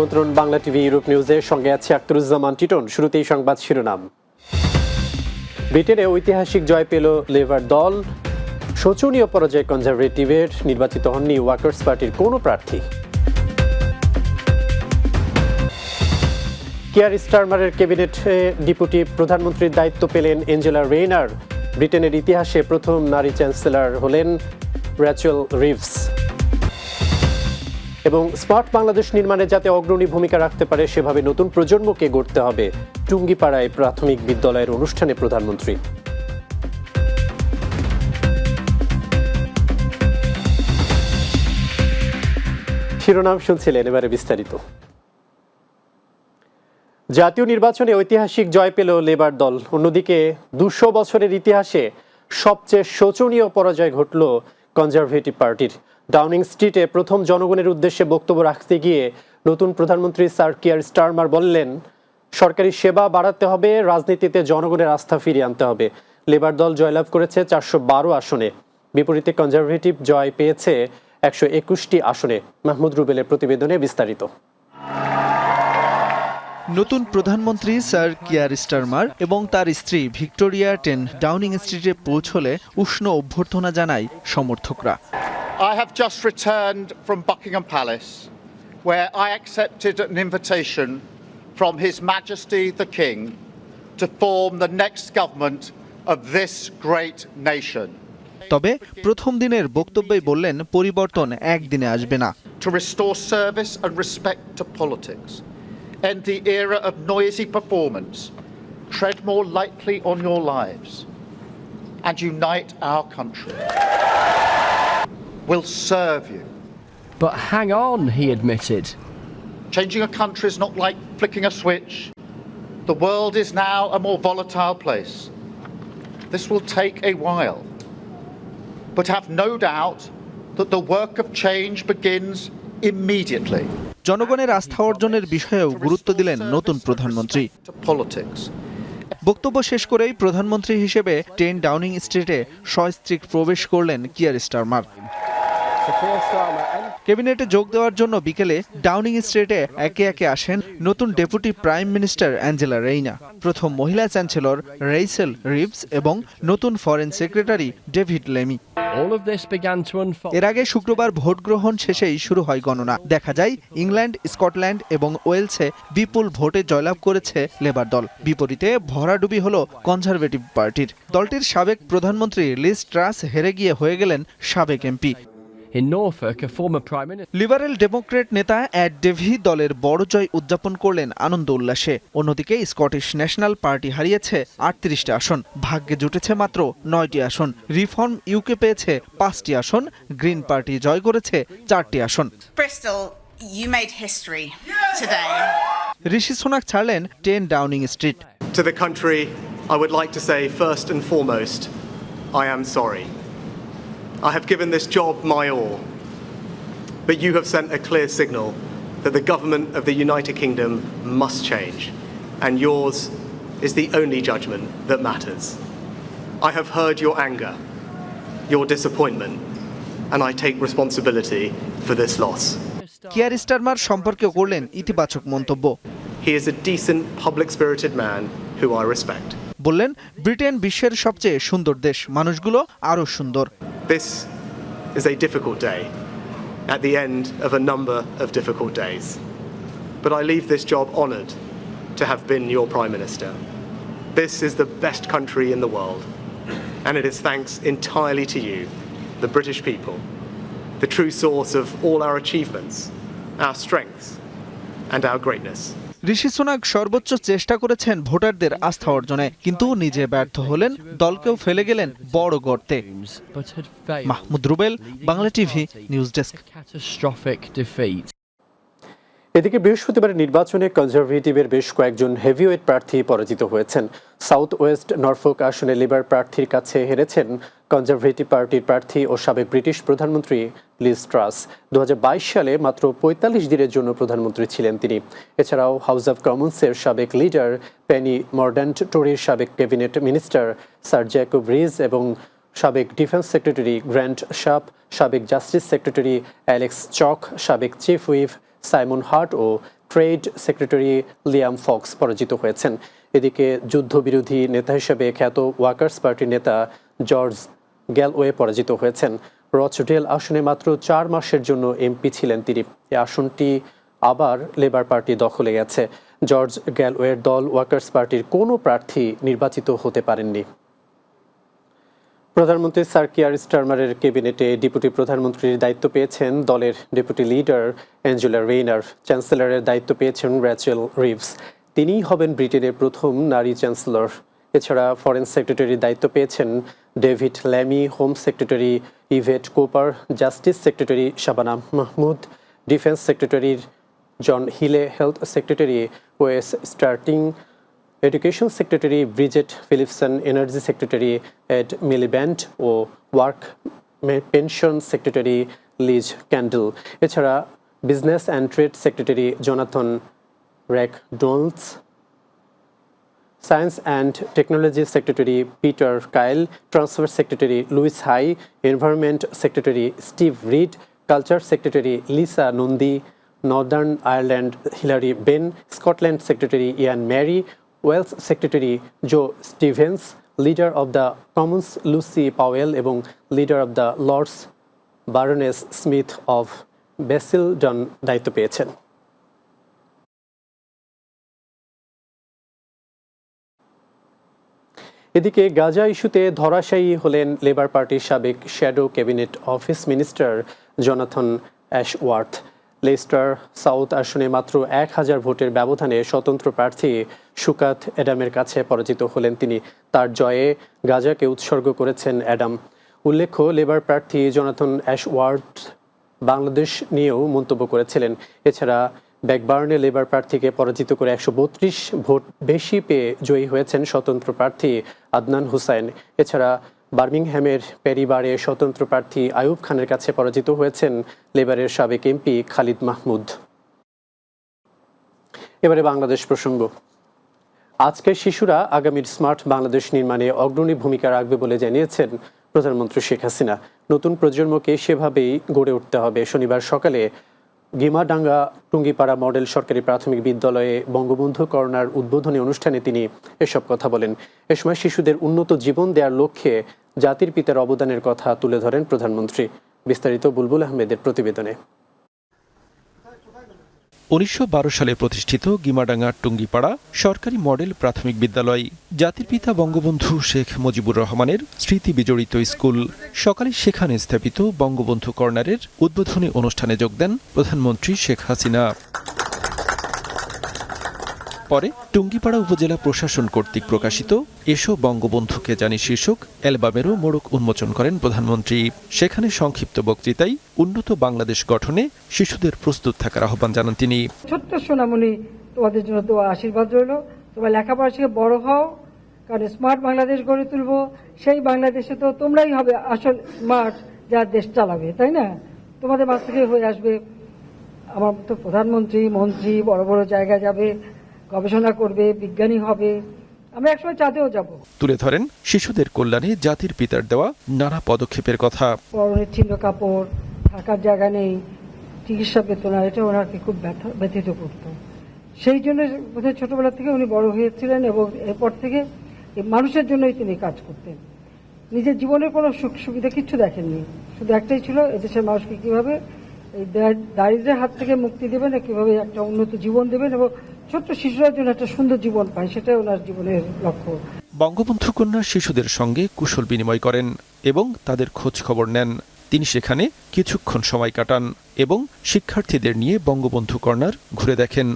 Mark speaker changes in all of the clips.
Speaker 1: আমন্ত্রণ Bangla TV Europe নিউজের সঙ্গে আছে আক্তরুজ্জামান টিটন। শুরুতেই সংবাদ শিরোনাম। ব্রিটেনে ঐতিহাসিক জয় পেল লেবার দল। শোচনীয় পরাজয় কনজারভেটিভের নির্বাচিত হননি ওয়ার্কার্স পার্টির কোনো প্রার্থী। কিয়ার স্টারমারের ক্যাবিনেটে ডিপুটি প্রধানমন্ত্রীর দায়িত্ব পেলেন এঞ্জেলা রেইনার। ব্রিটেনের ইতিহাসে প্রথম নারী চ্যান্সেলর হলেন র্যাচেল রিভস। এবং স্মার্ট বাংলাদেশ নির্মাণে যাতে অগ্রণী ভূমিকা রাখতে পারে, সেভাবে নতুন প্রজন্মকে গড়তে হবে। টুঙ্গিপাড়ায় প্রাথমিক বিদ্যালয়ের অনুষ্ঠানে প্রধানমন্ত্রী। শিরোনাম শুনছিলেন, এবারে বিস্তারিত। জাতীয় নির্বাচনে ঐতিহাসিক জয় পেল লেবার দল। অন্যদিকে দুশো বছরের ইতিহাসে সবচেয়ে শোচনীয় পরাজয় ঘটল কনজারভেটিভ পার্টির। ডাউনিং স্ট্রিটে প্রথম জনগণের উদ্দেশ্যে বক্তব্য রাখতে গিয়ে নতুন প্রধানমন্ত্রী স্যার কিয়ার স্টারমার বললেন, সরকারি সেবা বাড়াতে হবে, রাজনীতিতে জনগণের আস্থা ফিরিয়ে আনতে হবে। লেবার দল জয়লাভ করেছে চারশো বারো আসনে। বিপরীতে কনজারভেটিভ জয় পেয়েছে একশো একুশটি আসনে। মাহমুদ রুবেলের প্রতিবেদনে বিস্তারিত।
Speaker 2: নতুন প্রধানমন্ত্রী স্যার কিয়ার স্টারমার এবং তার স্ত্রী ভিক্টোরিয়া টেন ডাউনিং স্ট্রিটে পৌঁছলে উষ্ণ অভ্যর্থনা জানায় সমর্থকরা।
Speaker 3: I have just returned from Buckingham Palace, where I accepted an invitation from His Majesty the King to form the next government of this great nation.
Speaker 2: তবে প্রথম দিনের বক্তব্যেই বললেন পরিবর্তন একদিনে আসবে না
Speaker 3: To restore service and respect to politics, end the era of noisy performance, tread more lightly on your lives, and unite our country. Will serve you.
Speaker 4: But hang on, he admitted.
Speaker 3: Changing a country is not like flicking a switch. The world is now a more volatile place. This will take a while. But have no doubt that the work of change begins immediately.
Speaker 2: জনগণের আস্থা অর্জনের বিষয়েও গুরুত্ব দিলেন নতুন প্রধানমন্ত্রী. বক্তব্য শেষ করেই প্রধানমন্ত্রী হিসেবে টেন ডাউনিং স্ট্রিটে সস্ত্রীক প্রবেশ করলেন কিয়ার স্টারমার ক্যাবিনেটে যোগ দেওয়ার জন্য বিকেলে ডাউনিং স্ট্রিটে একে একে আসেন নতুন deputy prime minister Angela Rayner. প্রথম মহিলা চ্যান্সেলর রেইসেল রিভস এবং নতুন ফরেন সেক্রেটারি ডেভিড লেমি. এর আগে শুক্রবার ভোট গ্রহণ শেষেই শুরু হয় গণনা। দেখা যায় ইংল্যান্ড স্কটল্যান্ড এবং ওয়েলসে বিপুল ভোটে জয়লাভ করেছে লেবার দল। বিপরীতে ভরাডুবি হল কনজারভেটিভ পার্টির। দলটির সাবেক প্রধানমন্ত্রী লিজ ট্রাস হেরে গিয়ে হয়ে গেলেন সাবেক MP.
Speaker 4: In Norfolk, a former Prime Minister.
Speaker 2: Liberal democrat নেতা অ্যাড ডেভি দলের বড় জয় উদযাপন করলেন আনন্দ উল্লাসে অন্যদিকে স্কটিশ ন্যাশনাল পার্টি হারিয়েছে আটত্রিশটি আসন ভাগ্যে জুটেছে মাত্র নয়টি আসন রিফর্ম ইউকে পেয়েছে পাঁচটি আসন গ্রিন পার্টি জয় করেছে চারটি আসন
Speaker 5: Bristol, you made history today.
Speaker 2: Rishi Sunak ছাড়লেন ten Downing Street
Speaker 6: To the country, I would like to say first and foremost, I am sorry. I have given this job my all, but you have sent a clear signal that the government of the United Kingdom must change, and yours is the only judgment that matters. I have heard your anger, your disappointment, and I take responsibility for this loss.
Speaker 2: Keir Starmer সম্পর্কেও করলেন ইতিবাচক মন্তব্য
Speaker 6: He is a decent, public spirited man who I respect.
Speaker 2: বললেন Britain বিশ্বের সবচেয়ে সুন্দর দেশ মানুষগুলো আরও সুন্দর
Speaker 6: this is a difficult day at the end of a number of difficult days. But I leave this job honoured to have been your Prime Minister. This is the best country in the world, and it is thanks entirely to you, the British people, the true source of all our achievements, our strengths, and our greatness.
Speaker 2: Rishi Sunak সর্বোচ্চ চেষ্টা করেছেন ভোটারদের আস্থা অর্জনে কিন্তু নিজে ব্যর্থ হলেন দলকেও ফেলে গেলেন বড় গর্তে. Mahmud Rubel Bangla TV
Speaker 4: news desk.
Speaker 1: এদিকে বৃহস্পতিবার নির্বাচনে কনজারভেটিভের বেশ কয়েকজন হেভিওয়েট প্রার্থী পরাজিত হয়েছেন। সাউথ ওয়েস্ট নরফোক আসনে লিবার প্রার্থীর কাছে হেরেছেন কনজারভেটিভ পার্টির প্রার্থী ও সাবেক ব্রিটিশ প্রধানমন্ত্রী লিজ ট্রাস দু হাজার বাইশ সালে মাত্র পঁয়তাল্লিশ দিনের জন্য প্রধানমন্ত্রী ছিলেন তিনি। এছাড়াও হাউস অব কমন্সের সাবেক লিডার পেনি মর্ডেন্ট টোরির সাবেক cabinet minister sir Jacob Rees এবং সাবেক ডিফেন্স সেক্রেটারি গ্র্যান্ট শাপ সাবেক জাস্টিস সেক্রেটারি অ্যালেক্স চক সাবেক চিফ হুইপ সাইমন হার্ট ও ট্রেড সেক্রেটারি লিয়াম ফক্স পরাজিত হয়েছেন। এদিকে যুদ্ধবিরোধী নেতা হিসেবে খ্যাত ওয়ার্কার্স পার্টির নেতা জর্জ গ্যালওয়ে পরাজিত হয়েছেন। রচডেল আসনে মাত্র চার মাসের জন্য এমপি ছিলেন তিনি। এই আসনটি আবার লেবার পার্টি দখলে গেছে। জর্জ গ্যালওয়ের দল ওয়ার্কার্স পার্টির কোনো প্রার্থী নির্বাচিত হতে পারেননি। প্রধানমন্ত্রী স্যার কিয়ার স্টারমারের ক্যাবিনেটে ডেপুটি প্রধানমন্ত্রীর দায়িত্ব পেয়েছেন দলের ডেপুটি লিডার অ্যাঞ্জেলা রেইনার চ্যান্সেলরের দায়িত্ব পেয়েছেন র্যাচেল রিভস। তিনিই হবেন ব্রিটেনের প্রথম নারী চ্যান্সেলর। এছাড়া ফরেন সেক্রেটারির দায়িত্ব পেয়েছেন David Lammy, home secretary Yvette Cooper, justice secretary Shabana Mahmood, defence সেক্রেটারির John Healey, health secretary Wes Streeting education secretary Bridget Phillipson energy secretary Ed Miliband ও work pension secretary Liz Kendall এছাড়া business and trade secretary Jonathan rack ডোলস science and technology secretary Peter Kyle transfer secretary Louise Haigh environment secretary Steve Reed culture secretary Lisa Nandy Northern Ireland Hilary Benn Scotland secretary Ian Murray Wales secretary Jo Stevens leader of the Commons Lucy Powell এবং leader of the Lords Baroness Smith of Basildon দায়িত্ব পেয়েছেন। এদিকে গাজা ইস্যুতে ধরাশায়ী হলেন labour পার্টির সাবেক shadow cabinet office minister Jonathan Ashworth Leicester South আসনে মাত্র এক হাজার ভোটের ব্যবধানে স্বতন্ত্র প্রার্থী সুকাত অ্যাডামের কাছে পরাজিত হলেন তিনি। তার জয়ে গাজাকে উৎসর্গ করেছেন অ্যাডাম। উল্লেখ্য, লেবার প্রার্থী জনাথন অ্যাশওয়ার্থ বাংলাদেশ নিয়েও মন্তব্য করেছিলেন। এছাড়া ব্যাকবার্নে লেবার প্রার্থীকে পরাজিত করে একশো বত্রিশ ভোট বেশি পেয়ে জয়ী হয়েছেন স্বতন্ত্র প্রার্থী আদনান হুসাইন। এছাড়া বার্মিংহ্যামের পেরিবারে স্বতন্ত্র প্রার্থী আয়ুব খানের কাছে পরাজিত হয়েছেন লেবারের সাবেক এমপি খালিদ মাহমুদ। এবারে বাংলাদেশ প্রসঙ্গ। আজকের শিশুরা আগামীর স্মার্ট বাংলাদেশ নির্মাণে অগ্রণী ভূমিকা রাখবে বলে জানিয়েছেন প্রধানমন্ত্রী শেখ হাসিনা। নতুন প্রজন্মকে সেভাবেই গড়ে উঠতে হবে। শনিবার সকালে গিমাডাঙ্গা টুঙ্গিপাড়া মডেল সরকারি প্রাথমিক বিদ্যালয়ে বঙ্গবন্ধু করোনার উদ্বোধনী অনুষ্ঠানে তিনি এসব কথা বলেন। এ সময় শিশুদের উন্নত জীবন দেওয়ার লক্ষ্যে জাতির পিতার অবদানের কথা তুলে ধরেন প্রধানমন্ত্রী। বিস্তারিত বুলবুল আহমেদের প্রতিবেদনে।
Speaker 7: উনিশশো বারো সালে প্রতিষ্ঠিত গিমাডাঙ্গা টুঙ্গিপাড়া সরকারি মডেল প্রাথমিক বিদ্যালয় জাতির পিতা বঙ্গবন্ধু শেখ মুজিবুর রহমানের স্মৃতি বিজড়িত স্কুল। সকালে সেখানে স্থাপিত বঙ্গবন্ধু কর্নারের উদ্বোধনী অনুষ্ঠানে যোগ দেন প্রধানমন্ত্রী শেখ হাসিনা। পরে টুঙ্গিপাড়া উপজেলা প্রশাসন কর্তৃক প্রকাশিত এসো বঙ্গবন্ধুকে জানি শীর্ষক অ্যালবামেরও মোড়ক উন্মোচন করেন প্রধানমন্ত্রী। সেখানে সংক্ষিপ্ত বক্তৃতায় উন্নত বাংলাদেশ গঠনে শিশুদের প্রস্তুত থাকার আহ্বান জানান তিনি।
Speaker 8: ছোট্ট সোনামণি, তোমাদের জন্য তো আশীর্বাদ রইল। তোমরা লেখাপড়া বড় হও, কারণ স্মার্ট বাংলাদেশ গড়ে তুলবো। সেই বাংলাদেশে তো তোমরাই হবে আসল স্মার্ট যা দেশ চালাবে, তাই না? তোমাদের মাছ থেকে হয়ে আসবে আমার মতো প্রধানমন্ত্রী, মন্ত্রী, বড় বড় জায়গায় যাবে। গবেষণা করবে বিজ্ঞানী হবে। আমরা একসময় চাঁদেও যাব।
Speaker 7: তুলে ধরেন শিশুদের কল্যাণে জাতির পিতার দেওয়া নানা পদক্ষেপের কথা।
Speaker 8: পরনের ছিন্ন কাপড় থাকার জায়গা নেই চিকিৎসা পেত না এটা ওনাকে খুব ব্যথা ব্যথিত করত। সেই জন্য বোধহয় ছোটবেলা থেকে উনি বড় হয়েছিলেন এবং এরপর থেকে মানুষের জন্যই তিনি কাজ করতেন। নিজের জীবনের কোনো সুখ সুবিধা কিচ্ছু দেখেননি। শুধু একটাই ছিল এদেশের মানুষকে কীভাবে এই দা- দারিদ্র্যের হাত থেকে মুক্তি দেবেন কীভাবে একটা উন্নত জীবন দেবেন এবং ছোট্ট শিশুরা যেন একটা সুন্দর জীবন পায়, সেটাই ওনার জীবনের লক্ষ্য।
Speaker 7: বঙ্গবন্ধু কন্যা শিশুদের সঙ্গে কুশল বিনিময় করেন এবং তাদের খোঁজ খবর নেন। তিনি সেখানে কিছুক্ষণ সময় কাটান এবং শিক্ষার্থীদের নিয়ে বঙ্গবন্ধু কর্নার ঘুরে দেখেন।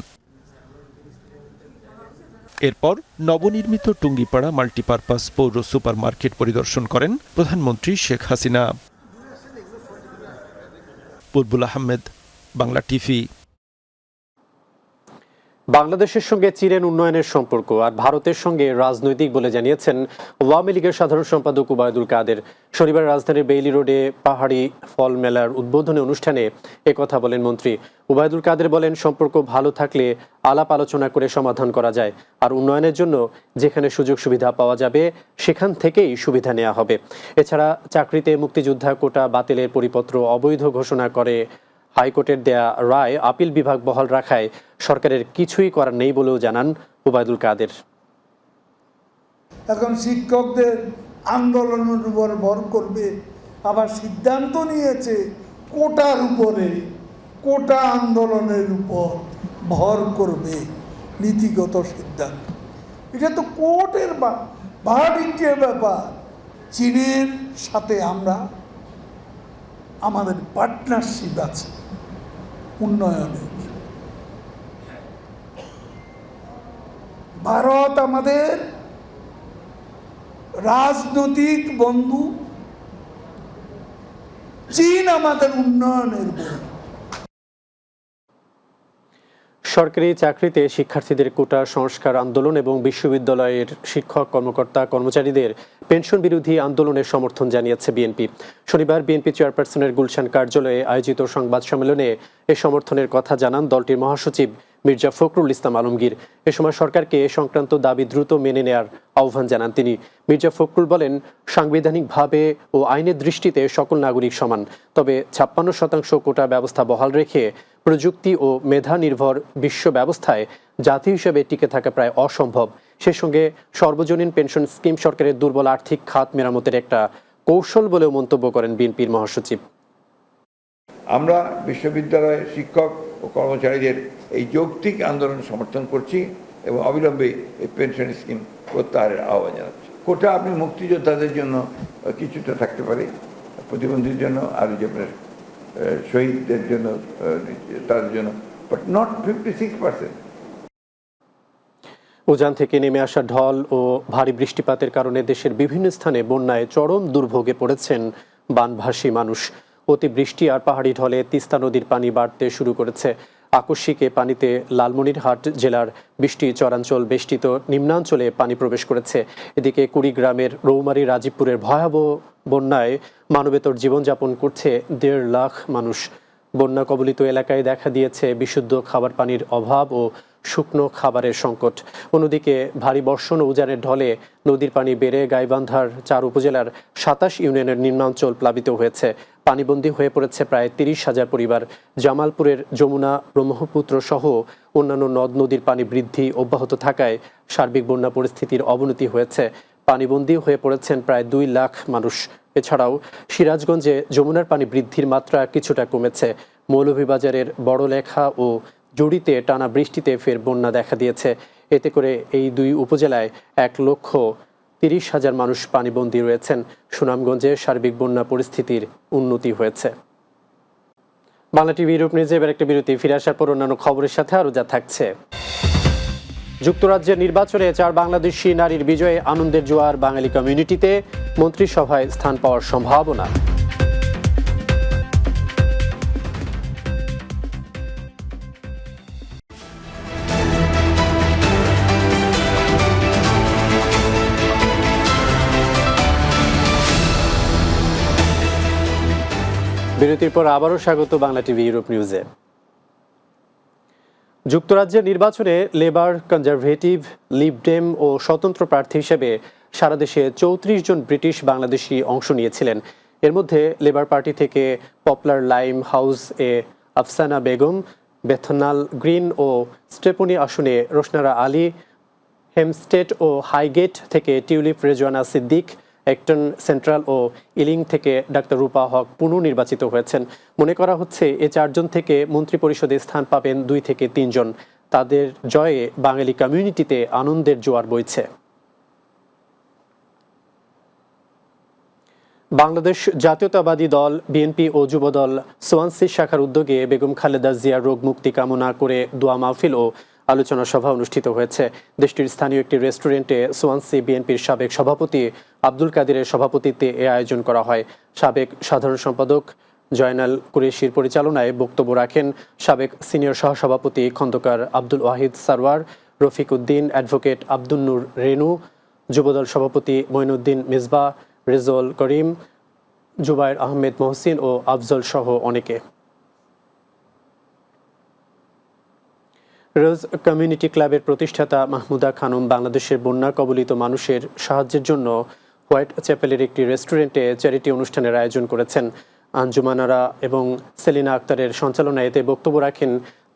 Speaker 7: এরপর নবনির্মিত টুঙ্গিপাড়া মাল্টিপারপাস পৌর সুপার মার্কেট পরিদর্শন করেন প্রধানমন্ত্রী শেখ হাসিনা। বুলবুল আহমেদ, বাংলা টিভি।
Speaker 1: বাংলাদেশের সঙ্গে চীনের উন্নয়নের সম্পর্ক আর ভারতের সঙ্গে রাজনৈতিক বলে জানিয়েছেন আওয়ামী লীগের সাধারণ সম্পাদক উবায়দুল কাদের। শনিবার রাজধানীর বেইলি রোডে পাহাড়ি ফল মেলার উদ্বোধনী অনুষ্ঠানে কথা বলেন মন্ত্রী। উবায়দুল কাদের বলেন, সম্পর্ক ভালো থাকলে আলাপ আলোচনা করে সমাধান করা যায় আর উন্নয়নের জন্য যেখানে সুযোগ সুবিধা পাওয়া যাবে সেখান থেকেই সুবিধা নেওয়া হবে। এছাড়া চাকরিতে মুক্তিযোদ্ধা কোটা বাতিলের পরিপত্র অবৈধ ঘোষণা করে হাইকোর্টের দেয়া রায় আপিল বিভাগ বহাল রাখায় সরকারের কিছুই করার নেই বলেও জানান ওবায়দুল কাদের।
Speaker 9: এখন শিক্ষকদের আন্দোলনের উপর ভর করবে, আবার সিদ্ধান্ত নিয়েছে কোটার উপরে, কোটা আন্দোলনের উপর ভর করবে নীতিগত সিদ্ধান্ত। এটা তো কোর্টের ভার্ডিক্টের ব্যাপার। চীনের সাথে আমরা, আমাদের পার্টনারশিপ আছে। উন্নয়নের ভারত আমাদের রাজনৈতিক বন্ধু চীন আমাদের উন্নয়নের বন্ধু।
Speaker 1: সরকারি চাকরিতে শিক্ষার্থীদের কোটা, সংস্কার আন্দোলন এবং বিশ্ববিদ্যালয়ের শিক্ষক, কর্মকর্তা, কর্মচারীদের পেনশন বিরোধী আন্দোলনের সমর্থন জানিয়েছে বিএনপি। শনিবার বিএনপি চেয়ারপারসনের গুলশান কার্যালয়ে আয়োজিত সংবাদ সম্মেলনে এ সমর্থনের কথা জানান দলটির মহাসচিব মির্জা ফখরুল ইসলাম আলমগীর। এ সময় সরকারকে এ সংক্রান্ত দাবি দ্রুত মেনে নেয়ার আহ্বান জানান তিনি। মির্জা ফখরুল বলেন, সাংবিধানিকভাবে ও আইনের দৃষ্টিতে সকল নাগরিক সমান, তবে ছাপ্পান্ন শতাংশ কোটা ব্যবস্থা বহাল রেখে প্রযুক্তি ও মেধা নির্ভর বিশ্ব ব্যবস্থায় জাতি হিসেবে টিকে থাকা প্রায় অসম্ভব। সে সঙ্গে সর্বজনীন পেনশন স্কিম সরকারের দুর্বল আর্থিক খাত মেরামতের একটা কৌশল বলেও মন্তব্য করেন বিএনপির মহাসচিব।
Speaker 10: আমরা বিশ্ববিদ্যালয়ের শিক্ষক ও কর্মচারীদের এই যৌক্তিক আন্দোলন সমর্থন করছি এবং অবিলম্বে এই পেনশন স্কিম প্রত্যাহারের আহ্বান জানাচ্ছি। কোটা আপনি মুক্তিযোদ্ধাদের জন্য কিছুটা থাকতে পারে, প্রতিবন্ধীর জন্য, আর যে শহীদদের জন্য তার জন্য but not fifty six percent
Speaker 1: উজান থেকে নেমে আসা ঢল ও ভারী বৃষ্টিপাতের কারণে দেশের বিভিন্ন স্থানে বন্যায় চরম দুর্ভোগে পড়েছেন বানভাসী মানুষ। অতি বৃষ্টি আর পাহাড়ি ঢলে তিস্তা নদীর পানি বাড়তে শুরু করেছে আকস্মিক পানিতে লালমনিরহাট জেলার বৃষ্টি চরাঞ্চল বেষ্টিত নিম্নাঞ্চলে পানি প্রবেশ করেছে। এদিকে কুড়িগ্রামের রৌমারি রাজীবপুরের ভয়াবহ বন্যায় মানবেতর জীবনযাপন করছে দেড় লাখ মানুষ। বন্যা কবলিত এলাকায় দেখা দিয়েছে বিশুদ্ধ খাবার পানির অভাব ও শুকনো খাবারের সংকট। অন্যদিকে ভারী বর্ষণ ও উজানের ঢলে নদীর পানি বেড়ে গাইবান্ধার চার উপজেলার সাতাশ ইউনিয়নের নিম্নাঞ্চল প্লাবিত হয়েছে। পানিবন্দী হয়ে পড়েছে প্রায় তিরিশ হাজার পরিবার। জামালপুরের যমুনা, ব্রহ্মপুত্র সহ অন্যান্য নদ নদীর পানি বৃদ্ধি অব্যাহত থাকায় সার্বিক বন্যা পরিস্থিতির অবনতি হয়েছে। পানিবন্দী হয়ে পড়েছেন প্রায় দুই লাখ মানুষ। এছাড়াও সিরাজগঞ্জে যমুনার পানি বৃদ্ধির মাত্রা কিছুটা কমেছে। মৌলভীবাজারের বড়লেখা ও জুড়িতে, টানা বৃষ্টিতে ফের বন্যা দেখা দিয়েছে। এতে করে এই দুই উপজেলায় এক লক্ষ তিরিশ হাজার মানুষ পানিবন্দী রয়েছেন। সুনামগঞ্জে সার্বিক বন্যা পরিস্থিতির উন্নতি হয়েছে। বাংলা টিভি ইউরোপ নিউজে এবার একটা বিরতি। ফিরে আসার পর অন্যান্য খবরের সাথে আরও যা থাকছে। যুক্তরাজ্যের নির্বাচনে চার বাংলাদেশি নারীর বিজয়ে আনন্দের জোয়ার বাঙালি কমিউনিটিতে। মন্ত্রিসভায় স্থান পাওয়ার সম্ভাবনা। বিরতির পর আবারও স্বাগত বাংলা টিভি ইউরোপ নিউজে। যুক্তরাজ্যের নির্বাচনে লেবার, কনজারভেটিভ লিবডেম ও স্বতন্ত্র প্রার্থী হিসেবে সারা দেশে চৌত্রিশ জন ব্রিটিশ বাংলাদেশি অংশ নিয়েছিলেন। এর মধ্যে লেবার পার্টি থেকে পপুলার লাইম হাউস এ আফসানা বেগম, বেথনাল গ্রিন ও স্টেপনি আসনে রোশনারা আলী হেমস্টেট ও হাইগেট থেকে টিউলিপ রেজওয়ানা সিদ্দিক একটন সেন্ট্রাল ও ইলিং থেকে ডাক্তার রূপা হক পুনর্নির্বাচিত হয়েছেন। মনে করা হচ্ছে এ চারজন থেকে মন্ত্রী পরিষদে স্থান পাবেন দুই থেকে তিনজন। তাদের জয়ে বাঙালি কমিউনিটিতে আনন্দের জোয়ার বইছে। বাংলাদেশ জাতীয়তাবাদী দল, বিএনপি ও যুবদল সোয়ানসি শাখার উদ্যোগে বেগম খালেদা জিয়ার রোগ মুক্তি কামনা করে দোয়া মাহফিল ও আলোচনা সভা অনুষ্ঠিত হয়েছে। দেশটির স্থানীয় একটি রেস্টুরেন্টে সোয়ানসি বিএনপির সাবেক সভাপতি আব্দুল কাদিরের সভাপতিত্বে এ আয়োজন করা হয়। সাবেক সাধারণ সম্পাদক জয়নাল কুরেশির পরিচালনায় বক্তব্য রাখেন সাবেক সিনিয়র সহসভাপতি খন্দকার আব্দুল ওয়াহিদ সারওয়ার, রফিক উদ্দিন অ্যাডভোকেট আব্দুল নূর রেনু যুবদল সভাপতি মঈনুদ্দিন মিসবা রেজল করিম জুবায়ের আহমেদ মহসিন ও আফজল সহ অনেকে। রোজ কমিউনিটি ক্লাবের প্রতিষ্ঠাতা মাহমুদা খানম বাংলাদেশের বন্যা কবলিত মানুষের সাহায্যের জন্য হোয়াইট চ্যাপেলের একটি রেস্টুরেন্টে চ্যারিটি অনুষ্ঠানের আয়োজন করেছেন। আঞ্জুমানারা এবং সেলিনা আক্তারের সঞ্চালনায় এতে বক্তব্য রাখেন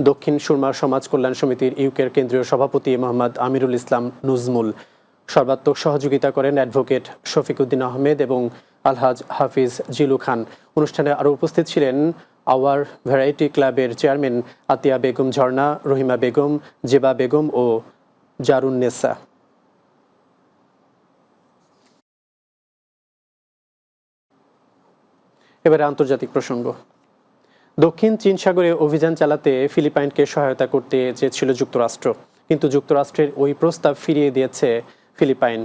Speaker 1: দক্ষিণ সুরমা সমাজ কল্যাণ সমিতির ইউকের কেন্দ্রীয় সভাপতি মোহাম্মদ আমিরুল ইসলাম নুজমুল। সর্বাত্মক সহযোগিতা করেন অ্যাডভোকেট শফিকুদ্দিন আহমেদ এবং আলহাজ হাফিজ জিলু খান। অনুষ্ঠানে আরও উপস্থিত ছিলেন আওয়ার ভ্যারাইটি ক্লাবের চেয়ারম্যান আতিয়া বেগম ঝর্ণা, রহিমা বেগম, জেবা বেগম ও জারুন্নেসা এবারে আন্তর্জাতিক প্রসঙ্গ। দক্ষিণ চীন সাগরে অভিযান চালাতে ফিলিপাইনকে সহায়তা করতে চেয়েছিল যুক্তরাষ্ট্র। কিন্তু যুক্তরাষ্ট্রের ওই প্রস্তাব ফিরিয়ে দিয়েছে ফিলিপাইন।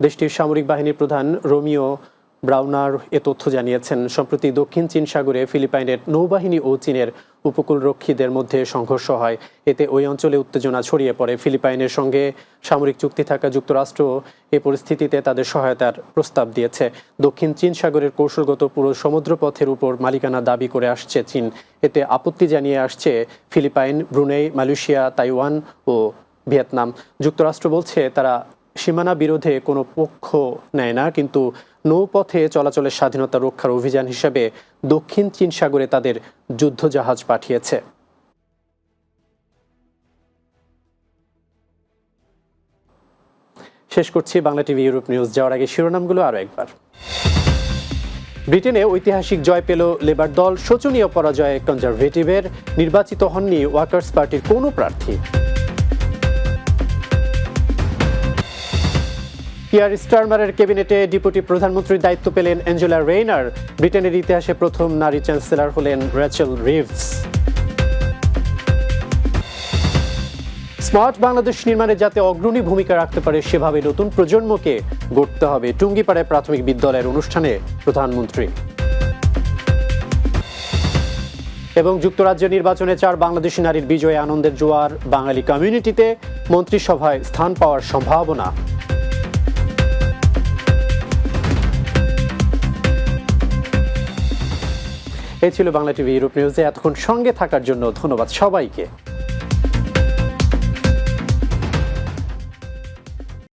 Speaker 1: দেশটির সামরিক বাহিনীর প্রধান রোমিও ব্রাউনার এ তথ্য জানিয়েছেন, সম্প্রতি দক্ষিণ চীন সাগরে ফিলিপাইনের নৌবাহিনী ও চীনের উপকূলরক্ষীদের মধ্যে সংঘর্ষ হয়। এতে ওই অঞ্চলে উত্তেজনা ছড়িয়ে পড়ে। ফিলিপাইনের সঙ্গে সামরিক চুক্তি থাকা যুক্তরাষ্ট্র এ পরিস্থিতিতে তাদের সহায়তার প্রস্তাব দিয়েছে। দক্ষিণ চীন সাগরের কৌশলগত পুরো সমুদ্রপথের উপর মালিকানা দাবি করে আসছে চীন। এতে আপত্তি জানিয়ে আসছে ফিলিপাইন, ব্রুনেই, মালয়েশিয়া, তাইওয়ান ও ভিয়েতনাম। যুক্তরাষ্ট্র বলছে, তারা সীমানা বিরোধে কোনো পক্ষ নেয় না, কিন্তু নৌপথে চলাচলের স্বাধীনতা রক্ষার অভিযান হিসেবে দক্ষিণ চীন সাগরে তাদের যুদ্ধজাহাজ পাঠিয়েছে। শেষ করছি বাংলা টিভি ইউরোপ নিউজ। যাওয়ার আগে শিরোনামগুলো আরও একবার। ব্রিটেনে ঐতিহাসিক জয় পেল লেবার দল। শোচনীয় পরাজয়ে কনজারভেটিভের নির্বাচিত হননি ওয়ার্কার্স পার্টির কোনো প্রার্থী। কিয়ার স্টারমারের ক্যাবিনেটে ডেপুটি প্রধানমন্ত্রীর দায়িত্ব পেলেন অ্যাঞ্জেলা রেইনার। ব্রিটেনের ইতিহাসে প্রথম নারী চ্যান্সেলর হলেন রেচেল রিভস। স্মার্ট বাংলাদেশ নির্মাণে যাতে অগ্রণী ভূমিকা রাখতে পারে সেভাবে নতুন প্রজন্মকে গড়তে হবে টুঙ্গিপাড়ায় প্রাথমিক বিদ্যালয়ের অনুষ্ঠানে প্রধানমন্ত্রী। এবং যুক্তরাজ্য নির্বাচনে চার বাংলাদেশি নারীর বিজয়ে আনন্দের জোয়ার বাঙালি কমিউনিটিতে মন্ত্রিসভায় স্থান পাওয়ার সম্ভাবনা। এই ছিল বাংলা টিভি ইউরোপ নিউজে। এতক্ষণ সঙ্গে থাকার জন্য ধন্যবাদ সবাইকে।